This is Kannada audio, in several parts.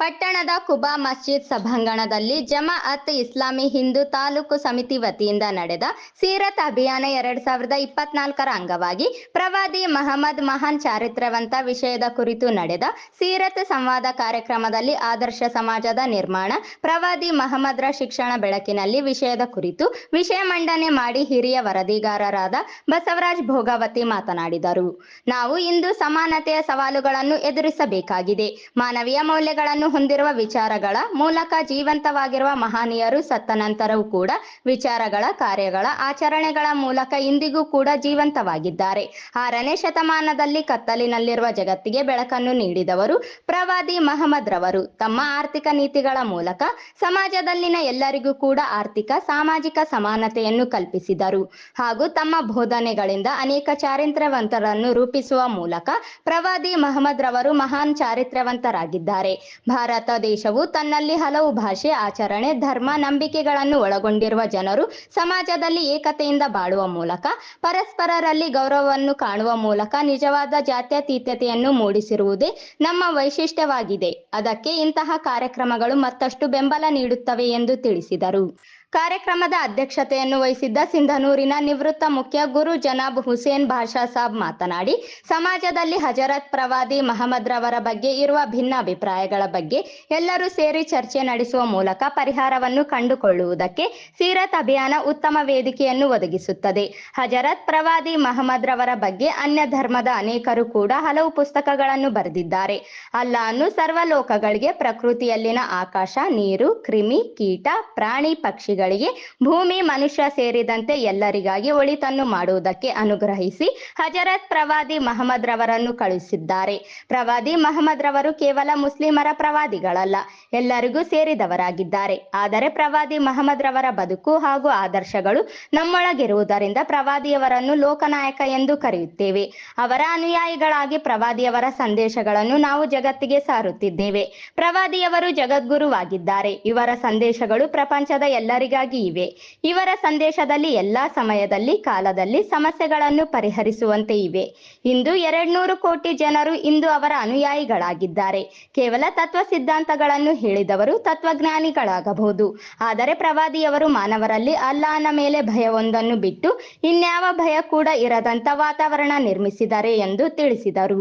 ಪಟ್ಟಣದ ಕುಬಾ ಮಸ್ಜಿದ್ ಸಭಾಂಗಣದಲ್ಲಿ ಜಮಾಅತ್ ಇಸ್ಲಾಮಿ ಹಿಂದೂ ತಾಲೂಕು ಸಮಿತಿ ವತಿಯಿಂದ ನಡೆದ ಸೀರತ್ ಅಭಿಯಾನ ಎರಡ್ ಸಾವಿರದ ಇಪ್ಪತ್ನಾಲ್ಕರ ಅಂಗವಾಗಿ ಪ್ರವಾದಿ ಮಹಮ್ಮದ್ ಮಹಾನ್ ಚಾರಿತ್ರವಂತ ವಿಷಯದ ಕುರಿತು ನಡೆದ ಸೀರತ್ ಸಂವಾದ ಕಾರ್ಯಕ್ರಮದಲ್ಲಿ ಆದರ್ಶ ಸಮಾಜದ ನಿರ್ಮಾಣ, ಪ್ರವಾದಿ ಮಹಮ್ಮದ್ರ ಶಿಕ್ಷಣ ಬೆಳಕಿನಲ್ಲಿ ವಿಷಯದ ಕುರಿತು ವಿಷಯ ಮಂಡನೆ ಮಾಡಿ ಹಿರಿಯ ವರದಿಗಾರರಾದ ಬಸವರಾಜ್ ಭೋಗಾವತಿ ಮಾತನಾಡಿದರು. ನಾವು ಇಂದು ಸಮಾನತೆಯ ಸವಾಲುಗಳನ್ನು ಎದುರಿಸಬೇಕಾಗಿದೆ. ಮಾನವೀಯ ಮೌಲ್ಯಗಳನ್ನು ಹೊಂದಿರುವ ವಿಚಾರಗಳ ಮೂಲಕ ಜೀವಂತವಾಗಿರುವ ಮಹನೀಯರು ಸತ್ತ ನಂತರವೂ ಕೂಡ ವಿಚಾರಗಳ, ಕಾರ್ಯಗಳ, ಆಚರಣೆಗಳ ಮೂಲಕ ಇಂದಿಗೂ ಕೂಡ ಜೀವಂತವಾಗಿದ್ದಾರೆ. ಆರನೇ ಶತಮಾನದಲ್ಲಿ ಕತ್ತಲಿನಲ್ಲಿರುವ ಜಗತ್ತಿಗೆ ಬೆಳಕನ್ನು ನೀಡಿದವರು ಪ್ರವಾದಿ ಮಹಮ್ಮದ್ ರವರು. ತಮ್ಮ ಆರ್ಥಿಕ ನೀತಿಗಳ ಮೂಲಕ ಸಮಾಜದಲ್ಲಿನ ಎಲ್ಲರಿಗೂ ಕೂಡ ಆರ್ಥಿಕ, ಸಾಮಾಜಿಕ ಸಮಾನತೆಯನ್ನು ಕಲ್ಪಿಸಿದರು. ಹಾಗೂ ತಮ್ಮ ಬೋಧನೆಗಳಿಂದ ಅನೇಕ ಚಾರಿತ್ರ್ಯವಂತರನ್ನು ರೂಪಿಸುವ ಮೂಲಕ ಪ್ರವಾದಿ ಮಹಮ್ಮದ್ ರವರು ಮಹಾನ್ ಚಾರಿತ್ರ್ಯವಂತರಾಗಿದ್ದಾರೆ. ಭಾರತ ದೇಶವು ತನ್ನಲ್ಲಿ ಹಲವು ಭಾಷೆ, ಆಚರಣೆ, ಧರ್ಮ, ನಂಬಿಕೆಗಳನ್ನು ಒಳಗೊಂಡಿರುವ ಜನರು ಸಮಾಜದಲ್ಲಿ ಏಕತೆಯಿಂದ ಬಾಳುವ ಮೂಲಕ, ಪರಸ್ಪರರಲ್ಲಿ ಗೌರವವನ್ನು ಕಾಣುವ ಮೂಲಕ ನಿಜವಾದ ಜಾತ್ಯತೀತತೆಯನ್ನು ಮೂಡಿಸಿರುವುದೇ ನಮ್ಮ ವೈಶಿಷ್ಟ್ಯವಾಗಿದೆ. ಅದಕ್ಕೆ ಇಂತಹ ಕಾರ್ಯಕ್ರಮಗಳು ಮತ್ತಷ್ಟು ಬೆಂಬಲ ನೀಡುತ್ತವೆ ಎಂದು ತಿಳಿಸಿದರು. ಕಾರ್ಯಕ್ರಮದ ಅಧ್ಯಕ್ಷತೆಯನ್ನು ವಹಿಸಿದ್ದ ಸಿಂಧನೂರಿನ ನಿವೃತ್ತ ಮುಖ್ಯ ಗುರು ಜನಾಬ್ ಹುಸೇನ್ ಭಾಷಾ ಸಾಬ್ ಮಾತನಾಡಿ, ಸಮಾಜದಲ್ಲಿ ಹಜರತ್ ಪ್ರವಾದಿ ಮಹಮ್ಮದ್ ರವರ ಬಗ್ಗೆ ಇರುವ ಭಿನ್ನ ಅಭಿಪ್ರಾಯಗಳ ಬಗ್ಗೆ ಎಲ್ಲರೂ ಸೇರಿ ಚರ್ಚೆ ನಡೆಸುವ ಮೂಲಕ ಪರಿಹಾರವನ್ನು ಕಂಡುಕೊಳ್ಳುವುದಕ್ಕೆ ಸೀರತ್ ಅಭಿಯಾನ ಉತ್ತಮ ವೇದಿಕೆಯನ್ನು ಒದಗಿಸುತ್ತದೆ. ಹಜರತ್ ಪ್ರವಾದಿ ಮಹಮ್ಮದ್ ರವರ ಬಗ್ಗೆ ಅನ್ಯ ಧರ್ಮದ ಅನೇಕರು ಕೂಡ ಹಲವು ಪುಸ್ತಕಗಳನ್ನು ಬರೆದಿದ್ದಾರೆ. ಅಲ್ಲಾಹನು ಸರ್ವಲೋಕಗಳಿಗೆ ಪ್ರಕೃತಿಯಲ್ಲಿನ ಆಕಾಶ, ನೀರು, ಕ್ರಿಮಿ, ಕೀಟ, ಪ್ರಾಣಿ ಪಕ್ಷಿಗಳಿಗೆ ಭೂಮಿ, ಮನುಷ್ಯ ಸೇರಿದಂತೆ ಎಲ್ಲರಿಗಾಗಿ ಒಳಿತನ್ನು ಮಾಡುವುದಕ್ಕೆ ಅನುಗ್ರಹಿಸಿ ಹಜರತ್ ಪ್ರವಾದಿ ಮಹಮ್ಮದ್ ರವರನ್ನು ಕಳುಹಿಸಿದ್ದಾರೆ. ಪ್ರವಾದಿ ಮಹಮ್ಮದ್ ರವರು ಕೇವಲ ಮುಸ್ಲಿಮರ ಪ್ರವಾದಿಗಳಲ್ಲ, ಎಲ್ಲರಿಗೂ ಸೇರಿದವರಾಗಿದ್ದಾರೆ. ಆದರೆ ಪ್ರವಾದಿ ಮಹಮ್ಮದ್ ರವರ ಬದುಕು ಹಾಗೂ ಆದರ್ಶಗಳು ನಮ್ಮೊಳಗಿರುವುದರಿಂದ ಪ್ರವಾದಿಯವರನ್ನು ಲೋಕನಾಯಕ ಎಂದು ಕರೆಯುತ್ತೇವೆ. ಅವರ ಅನುಯಾಯಿಗಳಾಗಿ ಪ್ರವಾದಿಯವರ ಸಂದೇಶಗಳನ್ನು ನಾವು ಜಗತ್ತಿಗೆ ಸಾರುತ್ತಿದ್ದೇವೆ. ಪ್ರವಾದಿಯವರು ಜಗದ್ಗುರುವಾಗಿದ್ದಾರೆ. ಇವರ ಸಂದೇಶಗಳು ಪ್ರಪಂಚದ ಎಲ್ಲರಿಗಾಗಿ ಇವೆ. ಇವರ ಸಂದೇಶದಲ್ಲಿ ಎಲ್ಲಾ ಸಮಯದಲ್ಲಿ, ಕಾಲದಲ್ಲಿ ಸಮಸ್ಯೆಗಳನ್ನು ಪರಿಹರಿಸುವಂತೆ ಇವೆ. ಇಂದು ಎರಡ್ನೂರು ಕೋಟಿ ಜನರು ಇಂದು ಅವರ ಅನುಯಾಯಿಗಳಾಗಿದ್ದಾರೆ. ಕೇವಲ ತತ್ವ ಸಿದ್ಧಾಂತಗಳನ್ನು ಹೇಳಿದವರು ತತ್ವಜ್ಞಾನಿಗಳಾಗಬಹುದು. ಆದರೆ ಪ್ರವಾದಿಯವರು ಮಾನವರಲ್ಲಿ ಅಲ್ಲಾಹನ ಮೇಲೆ ಭಯವೊಂದನ್ನು ಬಿಟ್ಟು ಇನ್ಯಾವ ಭಯ ಕೂಡ ಇರದಂತ ವಾತಾವರಣ ನಿರ್ಮಿಸಿದ್ದಾರೆ ಎಂದು ತಿಳಿಸಿದರು.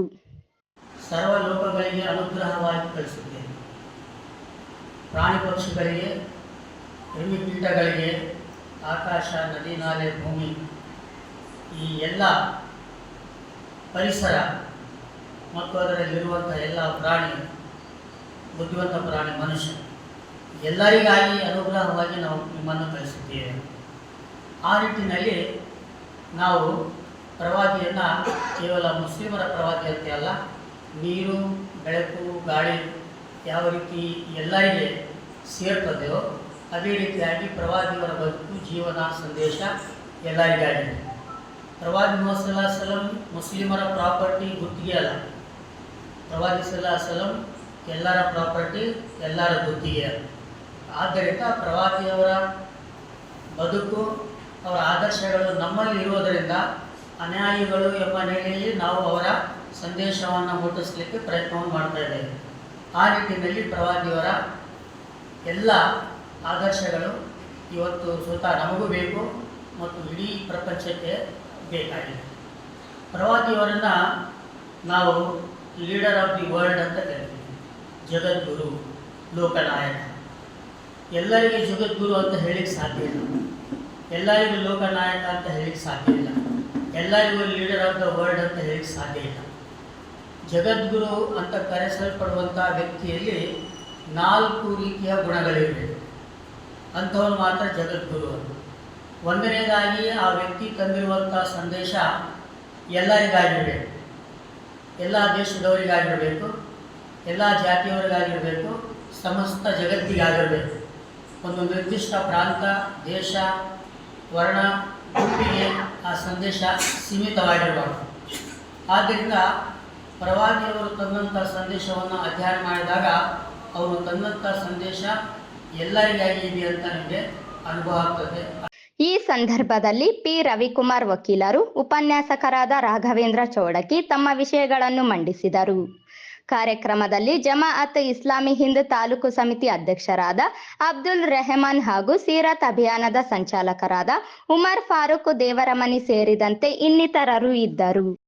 ಸರ್ವ ಲೋಕಗಳಿಗೆ ಅನುಗ್ರಹವಾಗಿ ಕಳಿಸುತ್ತೇನೆ. ಪ್ರಾಣಿ ಪಕ್ಷಿಗಳಿಗೆ ಕ್ರಿಮಿಕೀಟಗಳಿಗೆ ಆಕಾಶ, ನದಿ, ನಾಲೆ, ಭೂಮಿ ಈ ಎಲ್ಲ ಪರಿಸರ ಮತ್ತು ಅದರಲ್ಲಿರುವಂಥ ಎಲ್ಲ ಪ್ರಾಣಿ, ಬುದ್ಧಿವಂತ ಪ್ರಾಣಿ, ಮನುಷ್ಯ, ಎಲ್ಲರಿಗಾಗಿ ಅನುಗ್ರಹವಾಗಿ ನಾವು ನಿಮ್ಮನ್ನು ಕಳಿಸಿದ್ದೇವೆ ಆ ನಿಟ್ಟಿನಲ್ಲಿ ನಾವು ಪ್ರವಾದಿಯನ್ನು ಕೇವಲ ಮುಸ್ಲಿಮರ ಪ್ರವಾದಿ ಅಂತ ಅಲ್ಲ, ನೀರು, ಬೆಳಕು, ಗಾಳಿ ಯಾವ ರೀತಿ ಎಲ್ಲರಿಗೆ ಸೇರ್ತದೆಯೋ ಅದೇ ರೀತಿಯಾಗಿ ಪ್ರವಾದಿಯವರ ಬದುಕು, ಜೀವನ, ಸಂದೇಶ ಎಲ್ಲರಿಗಾಗಿದೆ ಪ್ರವಾದಿ ಮೊಹಮ್ಮದ್ ಸಲಂ ಮುಸ್ಲಿಮರ ಪ್ರಾಪರ್ಟಿ ಗುತ್ತಿಗೆ ಅಲ್ಲ. ಪ್ರವಾದಿ ಸಲ ಎಲ್ಲರ ಪ್ರಾಪರ್ಟಿ, ಎಲ್ಲರ ಗುತ್ತಿಗೆ ಅಲ್ಲ. ಆದ್ದರಿಂದ ಪ್ರವಾದಿಯವರ ಬದುಕು, ಅವರ ಆದರ್ಶಗಳು ನಮ್ಮಲ್ಲಿ ಇರುವುದರಿಂದ ಅನ್ಯಾಯಿಗಳು ಎಂಬ ನೆಲೆಯಲ್ಲಿ ನಾವು ಅವರ ಸಂದೇಶವನ್ನು ಮುಟ್ಟಿಸಲಿಕ್ಕೆ ಪ್ರಯತ್ನವನ್ನು ಮಾಡ್ತಾ ಇದ್ದೇವೆ. ಆ ನಿಟ್ಟಿನಲ್ಲಿ ಪ್ರವಾದಿಯವರ ಎಲ್ಲ ಆದರ್ಶಗಳು ಇವತ್ತು ಸ್ವತಃ ನಮಗೂ ಬೇಕು ಮತ್ತು ಇಡೀ ಪ್ರಪಂಚಕ್ಕೆ ಬೇಕಾಗಿದೆ. ಪ್ರವಾದಿಯವರನ್ನು ನಾವು ಲೀಡರ್ ಆಫ್ ದಿ ವರ್ಲ್ಡ್ ಅಂತ ಕರಿತೀವಿ. ಜಗದ್ಗುರು, ಲೋಕನಾಯಕ. ಎಲ್ಲರಿಗೆ ಜಗದ್ಗುರು ಅಂತ ಹೇಳಿಕ್ಕೆ ಸಾಧ್ಯ ಇಲ್ಲ. ಎಲ್ಲರಿಗೂ ಲೋಕನಾಯಕ ಅಂತ ಹೇಳಿಕ್ಕೆ ಸಾಧ್ಯ ಇಲ್ಲ. ಎಲ್ಲರಿಗೂ ಲೀಡರ್ ಆಫ್ ದ ವರ್ಲ್ಡ್ ಅಂತ ಹೇಳಿಕ್ಕೆ ಸಾಧ್ಯ ಇಲ್ಲ. ಜಗದ್ಗುರು ಅಂತ ಕರೆಸಲ್ಪಡುವಂಥ ವ್ಯಕ್ತಿಯಲ್ಲಿ ನಾಲ್ಕು ರೀತಿಯ ಗುಣಗಳಿವೆ. ಅಂಥವನು ಮಾತ್ರ ಜಗದ್ಗುರು ಒಂದನೇದಾಗಿ ಆ ವ್ಯಕ್ತಿ ತಂದಿರುವಂಥ ಸಂದೇಶ ಎಲ್ಲರಿಗಾಗಿರಬೇಕು. ಎಲ್ಲ ದೇಶದವರಿಗಾಗಿರಬೇಕು. ಎಲ್ಲ ಜಾತಿಯವರಿಗಾಗಿರಬೇಕು. ಸಮಸ್ತ ಜಗತ್ತಿಗಾಗಿರಬೇಕು. ಒಂದು ನಿರ್ದಿಷ್ಟ ಪ್ರಾಂತ, ದೇಶ, ವರ್ಣ, ಗುಂಪಿಗೆ ಆ ಸಂದೇಶ ಸೀಮಿತವಾಗಿರಬಾರ್ದು. ಆದ್ದರಿಂದ ಪ್ರವಾದಿಯವರು ತಂದಂಥ ಸಂದೇಶವನ್ನು ಅಧ್ಯಯನ ಮಾಡಿದಾಗ, ಅವರು ತಂದಂಥ ಸಂದೇಶ ಎಲ್ಲರಿಗಾಗಿ ಇದೆ ಅಂತ ನಮಗೆ ಅನುಭವ ಈ ಸಂದರ್ಭದಲ್ಲಿ ಪಿ. ರವಿಕುಮಾರ್ ವಕೀಲರು, ಉಪನ್ಯಾಸಕರಾದ ರಾಘವೇಂದ್ರ ಚೌಡಕಿ ತಮ್ಮ ವಿಷಯಗಳನ್ನು ಮಂಡಿಸಿದರು. ಕಾರ್ಯಕ್ರಮದಲ್ಲಿ ಜಮಾಅತ್ ಇಸ್ಲಾಮಿ ಹಿಂದ್ ತಾಲೂಕು ಸಮಿತಿ ಅಧ್ಯಕ್ಷರಾದ ಅಬ್ದುಲ್ ರೆಹಮಾನ್ ಹಾಗೂ ಸೀರತ್ ಅಭಿಯಾನದ ಸಂಚಾಲಕರಾದ ಉಮರ್ ಫಾರೂಕ್ ದೇವರಮನಿ ಸೇರಿದಂತೆ ಇನ್ನಿತರರು ಇದ್ದರು.